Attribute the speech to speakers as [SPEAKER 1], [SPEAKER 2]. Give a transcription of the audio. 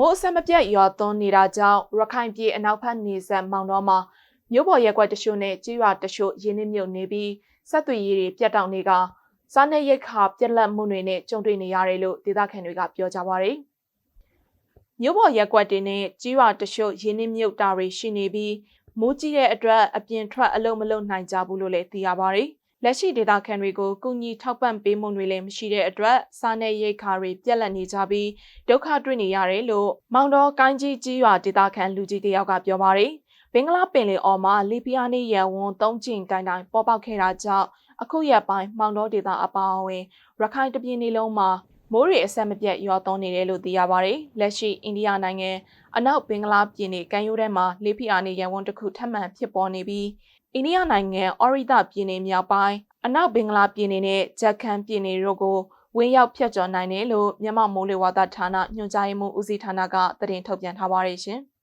[SPEAKER 1] မိုးအဆက်မပြတ်ရွာသွန်းနေတာကြောင့်ရခိုင်ပြည်အနောက်ဘက်နေဆက်မောင်တော်မှာမြို့ပေါ်ရက်ကွက်တချို့နဲ့ကြေးရွာတချို့ရင်းနှီးမြုပ်နေပြီးဆက်သွေးရည်တွေပြတ်တောက်နေကစားနေရိတ်ခါပြက်လက်မှုတွေနဲ့ကြုံတွေ့နေရတယ်လို့ဒေသခံတွေကပြောကြပါရယ်မြို့ပေါ်ရက်ကွက်တွေနဲ့ကြေးရွာတချို့ရင်းနှီးမြုပ်တာတွေရှိနေပြီးမိုးကြီးတဲ့အတွက်အပြင်ထွက်အလုံးမလုံးနိုင်ကြဘူးလို့လည်းသိရပါရယ် လက်ရှိဒေတာခန်တွေကိုကုညီထောက်ပံ့ပေးမှုတွေလည်းမရှိတဲ့အတွက်စားနေရိတ်ခါတွေပြက်လက်နေကြပြီးဒုက္ခတွေ့နေရတယ်လို့မောင်တော်ကိုင်းကြီးကြီးရွာဒေတာခန်လူကြီးတယောက်ကပြောပါတယ်။ဘင်္ဂလားပင်လယ်အော်မှာလီဘီယာနဲ့ရန်ဝန်သုံးကျင်တိုင်တိုင်ပေါ်ပေါက်ခဲ့တာကြောင့်အခုရက်ပိုင်းမောင်တော်ဒေတာအပါအဝင်ရခိုင်တပြည်နယ်လုံးမှာမိုးတွေအဆက်မပြတ်ရွာသွန်းနေတယ်လို့သိရပါတယ်။လက်ရှိအိန္ဒိယနိုင်ငံအနောက်ဘင်္ဂလားပြည်နယ်ကန်ယိုထဲမှာလေဖိအားနဲ့ရန်ဝန်တစ်ခုထပ်မံဖြစ်ပေါ်နေပြီး အိန္ဒိယနိုင်ငံအော်ရီဒပြည်နယ်မြောက်ပိုင်းအနောက်ဘင်္ဂလားပြည်နယ်နဲ့ဂျက်ခန်ပြည်နယ်တို့ကိုဝင်းရောက်ဖြတ်ကျော်နိုင်တယ်လို့မြန်မာမိုးလေဝသဌာနညွှန်ကြားရေးမှူးဦးစီးဌာနကသတင်းထုတ်ပြန်ထားပါတယ်ရှင်။